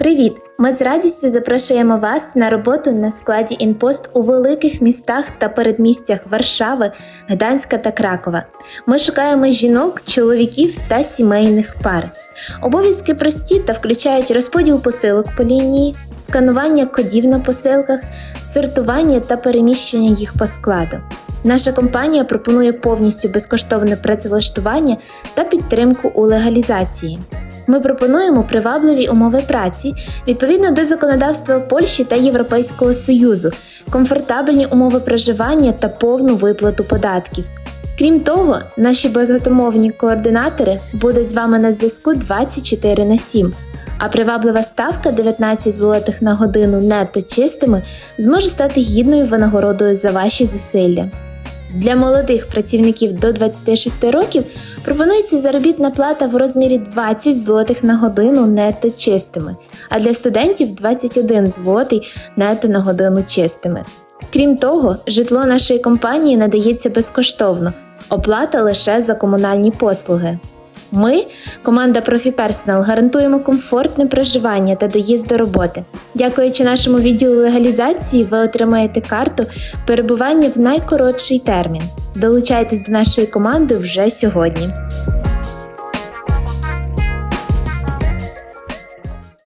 Привіт! Ми з радістю запрошуємо вас на роботу на складі Інпост у великих містах та передмістях Варшави, Гданська та Кракова. Ми шукаємо жінок, чоловіків та сімейних пар. Обов'язки прості та включають розподіл посилок по лінії, сканування кодів на посилках, сортування та переміщення їх по складу. Наша компанія пропонує повністю безкоштовне працевлаштування та підтримку у легалізації. Ми пропонуємо привабливі умови праці відповідно до законодавства Польщі та Європейського Союзу, комфортабельні умови проживання та повну виплату податків. Крім того, наші безготомовні координатори будуть з вами на зв'язку 24 на 7, а приваблива ставка 19 злотих на годину нетто чистими зможе стати гідною винагородою за ваші зусилля. Для молодих працівників до 26 років пропонується заробітна плата в розмірі 20 злотих на годину нетто чистими, а для студентів 21 злотий нетто на годину чистими. Крім того, житло нашої компанії надається безкоштовно, оплата лише за комунальні послуги. Ми, команда ProfiPersonal, гарантуємо комфортне проживання та доїзд до роботи. Дякуючи нашому відділу легалізації, ви отримаєте карту перебування в найкоротший термін. Долучайтесь до нашої команди вже сьогодні.